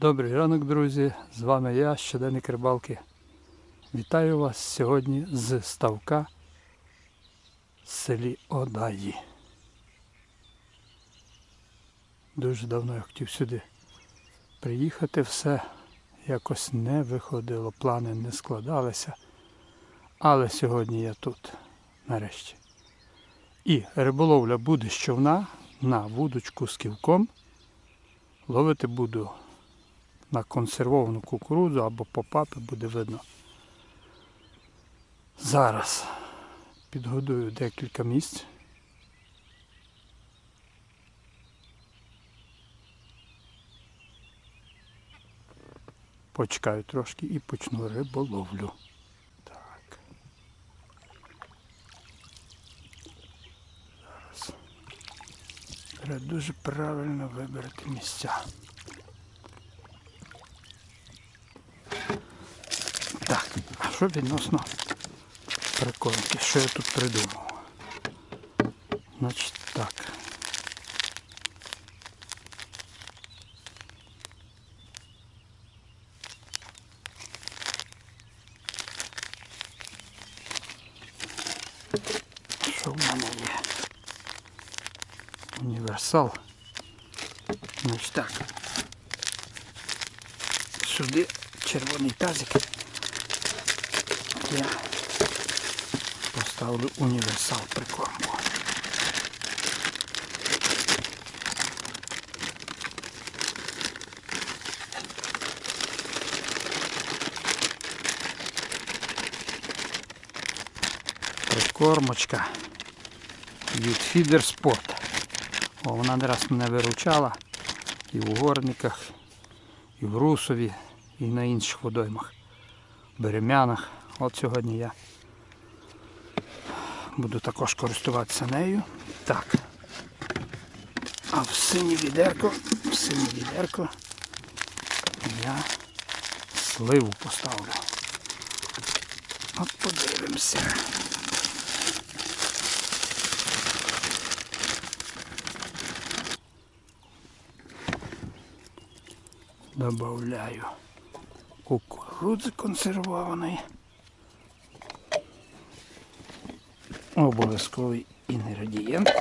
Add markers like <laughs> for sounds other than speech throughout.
Добрий ранок, друзі! З вами я, щоденник рибалки. Вітаю вас сьогодні з ставка в селі Одаї. Дуже давно я хотів сюди приїхати, все якось не виходило, плани не складалися. Але сьогодні я тут, нарешті. І риболовля буде з човна на вудочку з ківком. Ловити буду на консервовану кукурудзу або попапи буде видно. Зараз підгодую декілька місць. Почекаю трошки і почну риболовлю. Так. Зараз. Треба дуже правильно вибрати місця. Так, а що відносно прикормки? Що я тут придумав? Значить так. Що в мене є? Універсал. Значить так. Сюди червоний тазик. Я поставлю універсал прикормку. Прикормочка від Feeder Sport. О, вона не раз мене виручала і в горниках, і в Русові, і на інших водоймах. Берем'янах. От сьогодні я буду також користуватися нею. Так. А в синє відерко, в синє відерко я сливу поставлю. От подивимося. Добавляю кукурудзи консервованої. Обов'язковий інгредієнт.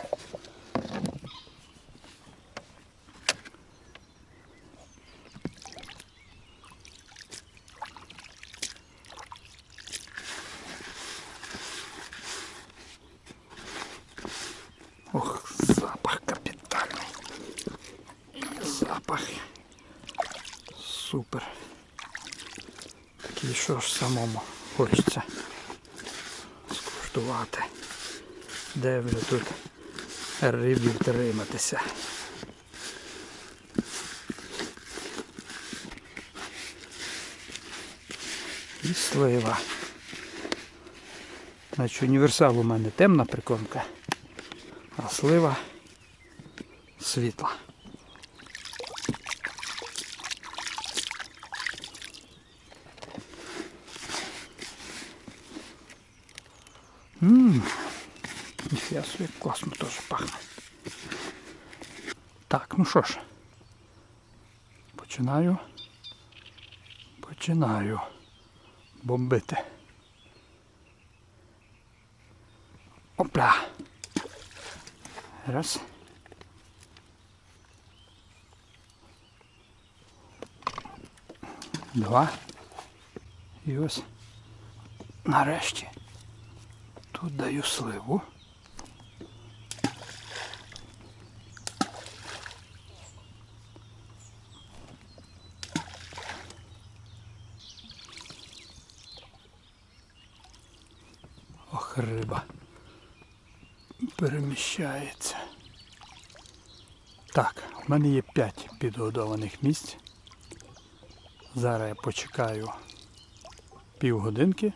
Ох, запах капітальний. Запах. Супер. Такий що ж самому хочеться скуштувати. Де вже тут рибі втриматися. І слива. Значить універсал у мене темна прикормка, а слива світла. Ммм, ніфіга собі класно теж пахне. Так, ну що ж, починаю. Починаю бомбити. Опля. Раз. Два. І ось нарешті. Тут даю сливу. Ох, риба переміщається. Так, в мене є 5 підгодованих місць. Зараз я почекаю півгодинки.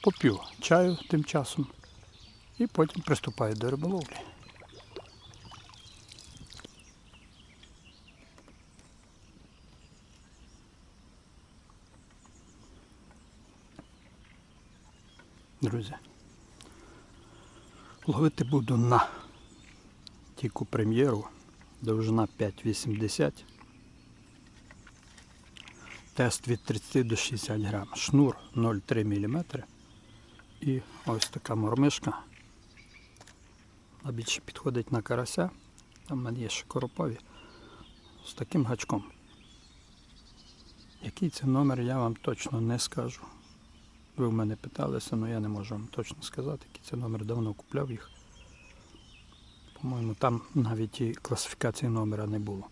поп'ю чаю тим часом і потім приступаю до риболовлі. Друзі, ловити буду на тільки прем'єру Довжина 5,80. Тест від 30 до 60 грам. Шнур 0,3 мм. І ось така мормишка. А більше підходить на карася. Там в мене є ще коропові. З таким гачком. Який це номер, я вам точно не скажу. Ви в мене питалися, але я не можу вам точно сказати, який це номер давно купляв їх. По-моєму, там навіть і класифікації номера не було.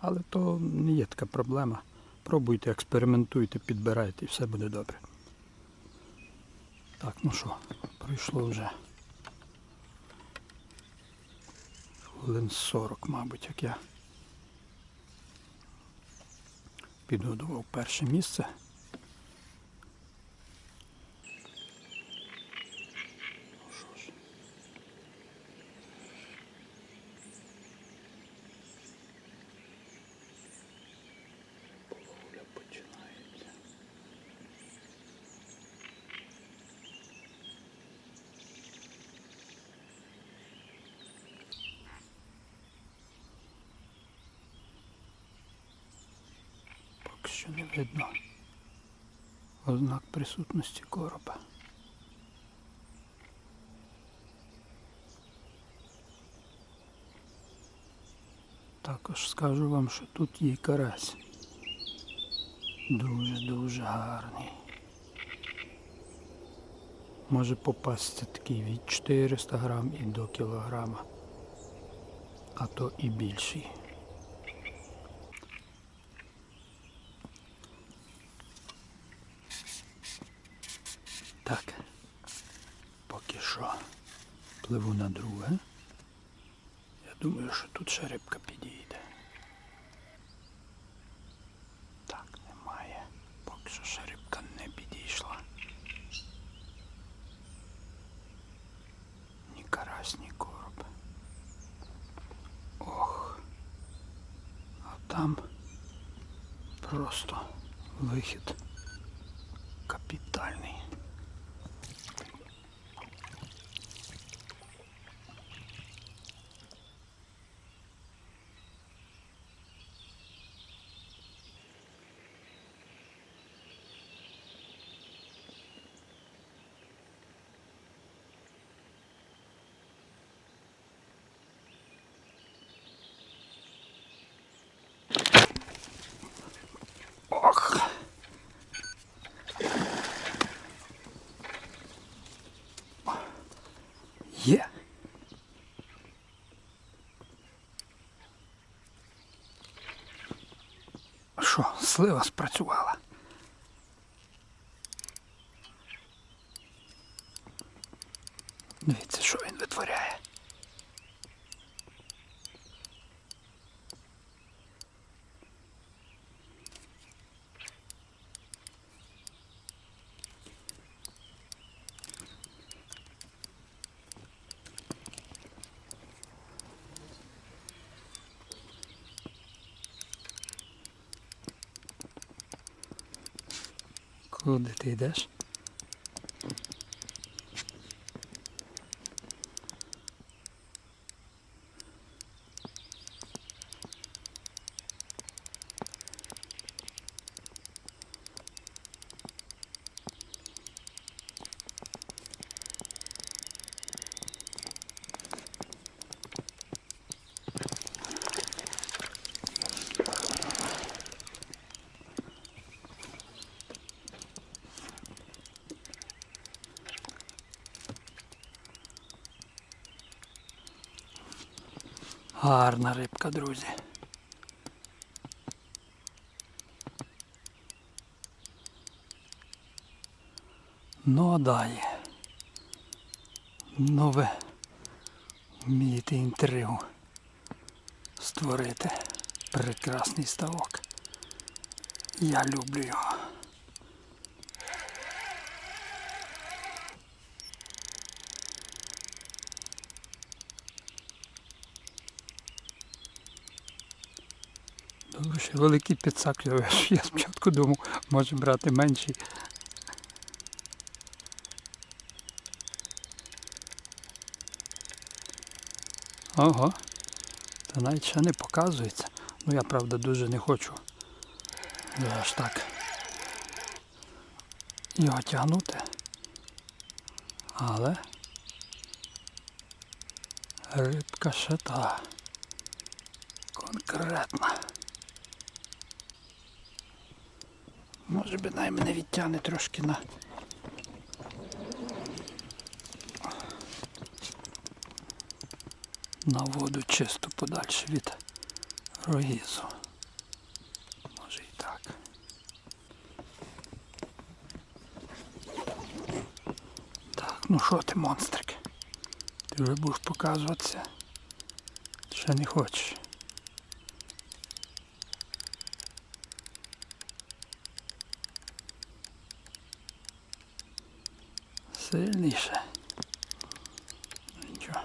Але то не є така проблема. Пробуйте, експериментуйте, підбирайте і все буде добре. Так, ну що, пройшло вже хвилин 40, мабуть, як я підготував перше місце. Видно ознак присутності короба. Також скажу вам, що тут є карась. Дуже-дуже гарний. Може попасться такий від 400 грам і до кілограма, а то і більший. Так, поки що пливу на друге. Я думаю, що тут ще рибка підійде. Так, немає. Поки що ще рибка не підійшла. Ні карась, ні короб. Ох. А там просто вихід капітальний. Ох. Є. Що, слива спрацювала? Дивіться, will the Vedas. Гарна рибка, друзі. Ну а далі. Ви вмієте інтригу створити прекрасний ставок. Я люблю його. Що великий підсак. Я я спочатку думав, може брати менший. Ого. Це навіть ще не показується. Ну я правда дуже не хочу аж так його тягнути. Але рибка ще та конкретна. Може би най мене відтягне трошки на. На воду чисто подальше від рогізу. Може і так. Так, ну що ти, монстрик? Ти вже будеш показуватися? Ще не хочеш? Сильніше. Нічого.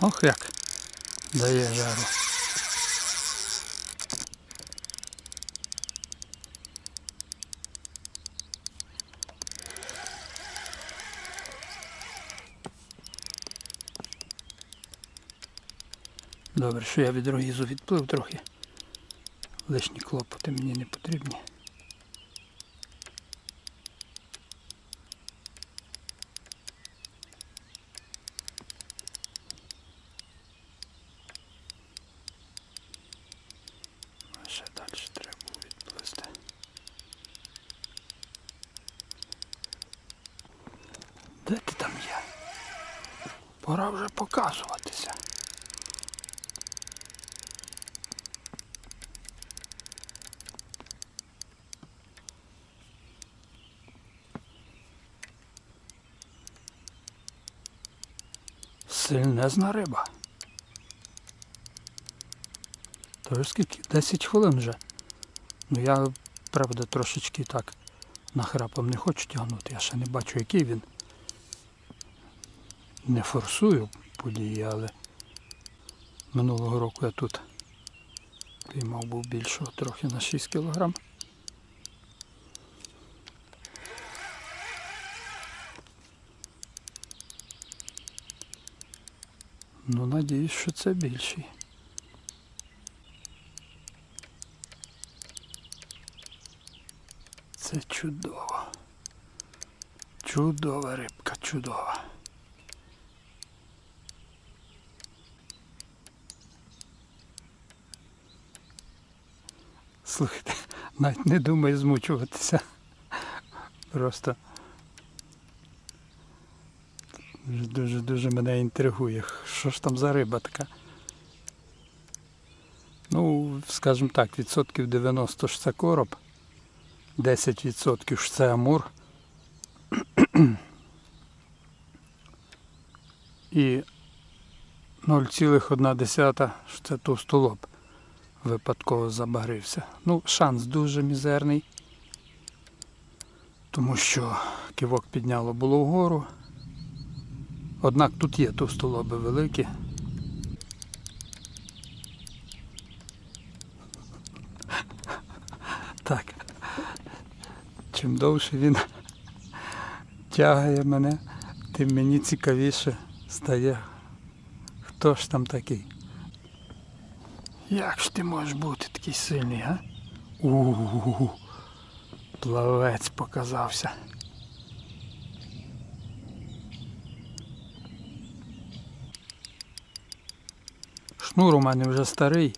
Ох як дає жару. Добре, що я від рогізу відплив трохи. Лишні клопоти мені не потрібні. А ще далі треба відплисти. Де ти там є? Пора вже показуватися. Сильнезна риба. Тож скільки? 10 хвилин вже. Ну я, правда, трошечки так нахрапом не хочу тягнути. Я ще не бачу, який він. Не форсую події, але минулого року я тут піймав був більшого трохи на 6 кілограм. Ну, надіюсь, що це більший. Це чудово. Чудова рибка, чудова. Слухайте, <laughs> навіть не думай змучуватися. Просто дуже-дуже мене інтригує. Що ж там за риба така? Ну, скажімо так, відсотків 90 ж це короб, 10% ж це амур. І 0,1 ж це товстолоб випадково забагрився. Ну, шанс дуже мізерний, тому що кивок підняло було вгору. Однак тут є товстолоби великі. Так. Чим довше він тягає мене, тим мені цікавіше стає, хто ж там такий. Як ж ти можеш бути такий сильний, а? У-у-у. Плавець показався. Шнур у мене вже старий.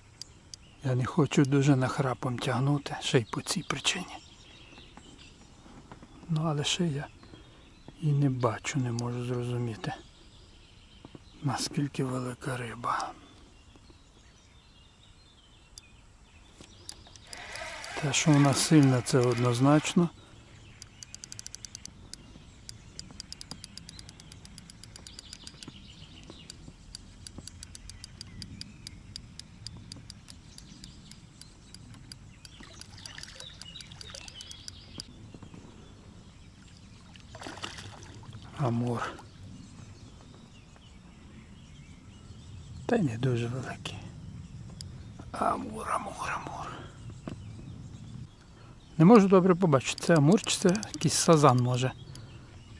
Я не хочу дуже нахрапом тягнути, ще й по цій причині. Ну, але ще я і не бачу, не можу зрозуміти, наскільки велика риба. Те, що вона сильна, це однозначно. Амур. Та й не дуже великий. Амур, амур, амур. Не можу добре побачити, це амур чи це якийсь сазан може.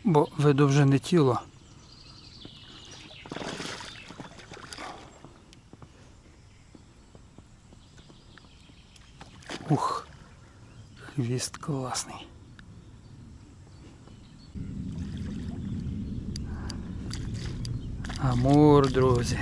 Бо видовжене тіло. Ух, хвіст класний. Амур, друзі.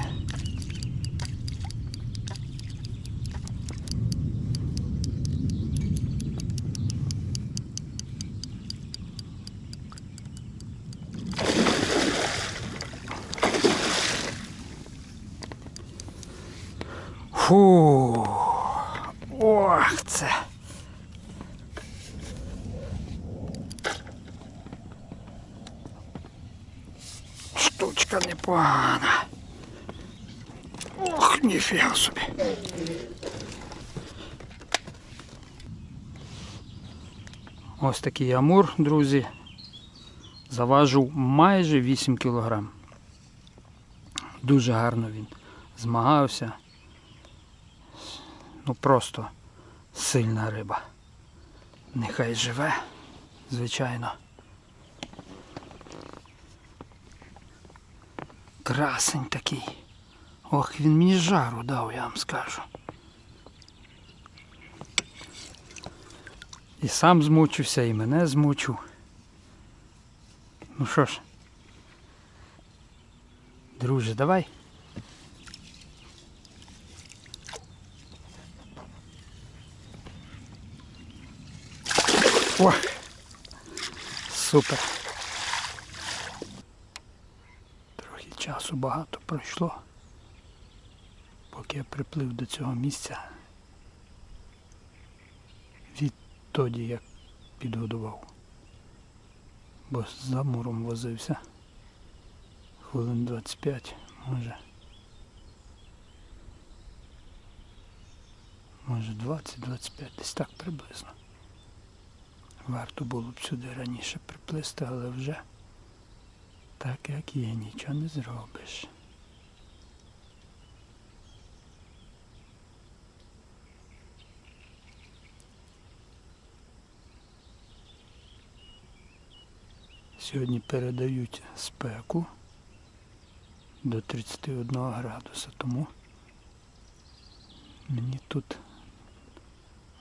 Фу. Непогана. Ох, ніфіга собі. Ось такий амур, друзі. Заважив майже 8 кг. Дуже гарно він змагався. Ну просто сильна риба. Нехай живе, звичайно. Красень такий. Ох, він мені жару дав, я вам скажу. І сам змучився, і мене змучив. Ну що ж, друже, давай. О! Супер. Трохи часу багато пройшло, поки я приплив до цього місця. Відтоді як підгодував. Бо з замуром возився. Хвилин 25, може. Може 20-25, десь так приблизно. Варто було б сюди раніше приплисти, але вже так як є, нічого не зробиш. Сьогодні передають спеку до 31 градуса, тому мені тут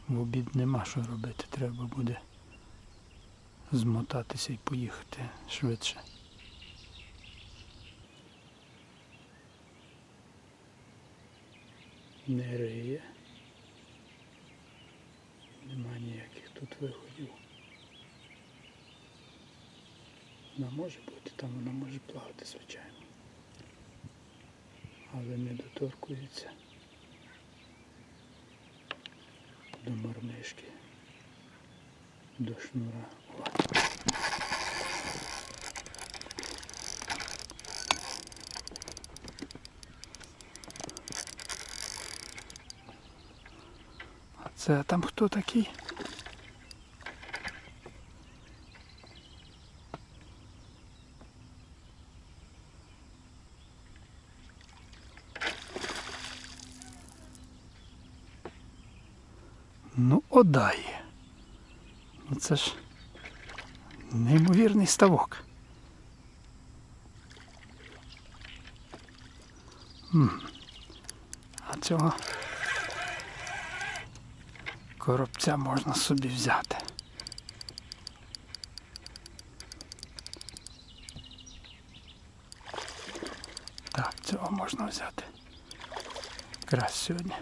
в обід нема що робити, треба буде змотатися і поїхати швидше. Не риє. Нема ніяких тут виходів. Вона може бути, там вона може плавати, звичайно. Але не доторкується до мармишки, до шнура. Це там хто такий? Ну, одай. Ну це ж неймовірний ставок. А цього коробця можна собі взяти. Так, цього можна взяти. Якраз сьогодні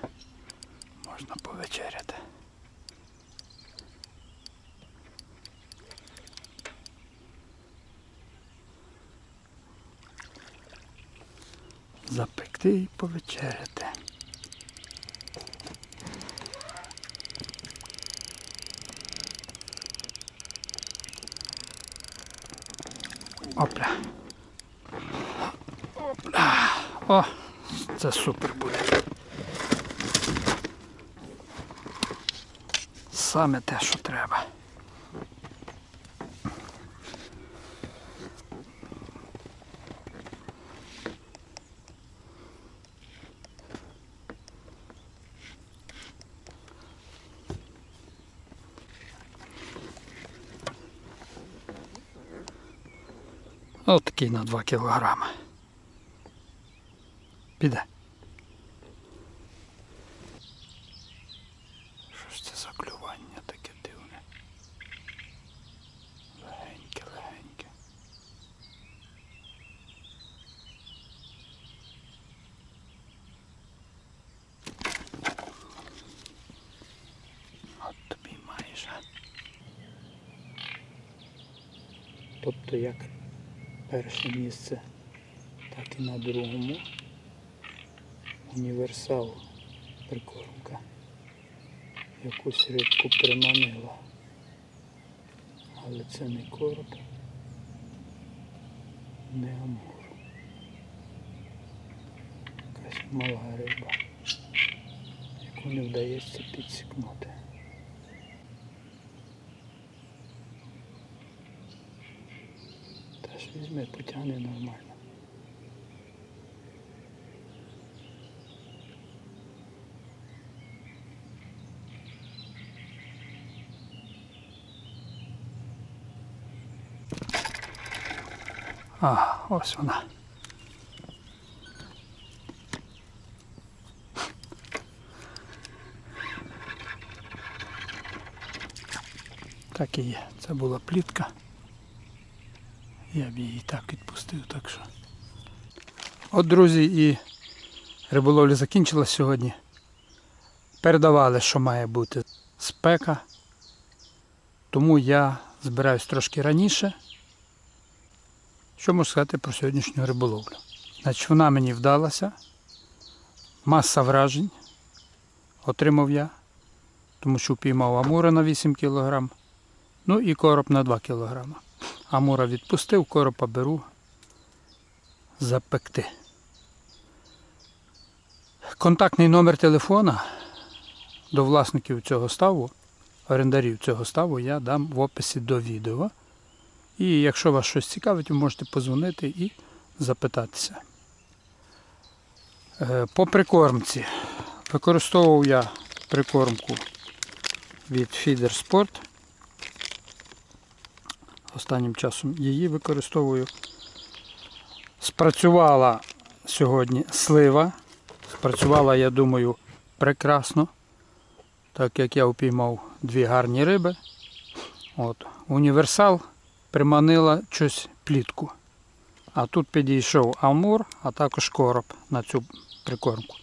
можна повечеряти. Запекти і повечеряти. О, це супер буде. Саме те, що треба. Отакий на 2 кілограми. Піде. Що ж це за клювання таке дивне? Легеньке, легеньке. От тобі майже. Тобто як перше місце, так і на другому. Універсал прикормка. Якусь рибку приманила. Але це не короб, не амур. Якась мала риба, яку не вдається підсікнути. Та ж візьми, потягне нормально. А, ось вона. Так і є. Це була плітка. Я б її так відпустив, так що. От, друзі, і риболовля закінчилась сьогодні. Передавали, що має бути спека. Тому я збираюсь трошки раніше. Що можу сказати про сьогоднішню риболовлю? Значить, вона мені вдалася. Маса вражень отримав я, тому що впіймав амура на 8 кг, ну і короб на 2 кг. Амура відпустив, коропа беру запекти. Контактний номер телефона до власників цього ставу, орендарів цього ставу я дам в описі до відео. І якщо вас щось цікавить, ви можете позвонити і запитатися. Е, По прикормці. Використовував я прикормку від Feeder Sport. Останнім часом її використовую. Спрацювала сьогодні слива. Спрацювала, я думаю, прекрасно, так як я упіймав дві гарні риби. От. Універсал приманила щось плітку. А тут підійшов амур, а також короб на цю прикормку.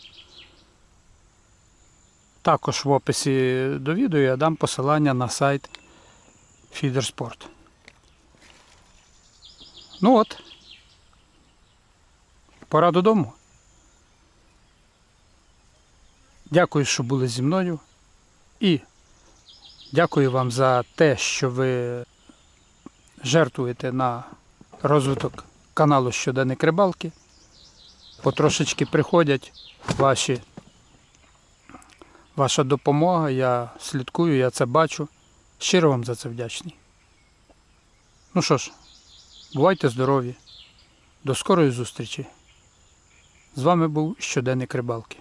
Також в описі до відео я дам посилання на сайт Feedersport. Ну от. Пора додому. Дякую, що були зі мною. І дякую вам за те, що ви жертвуєте на розвиток каналу Щоденник Рибалки. Потрошечки приходять ваші, ваша допомога. Я слідкую, я це бачу. Щиро вам за це вдячний. Ну що ж, бувайте здорові. До скорої зустрічі. З вами був Щоденник Рибалки.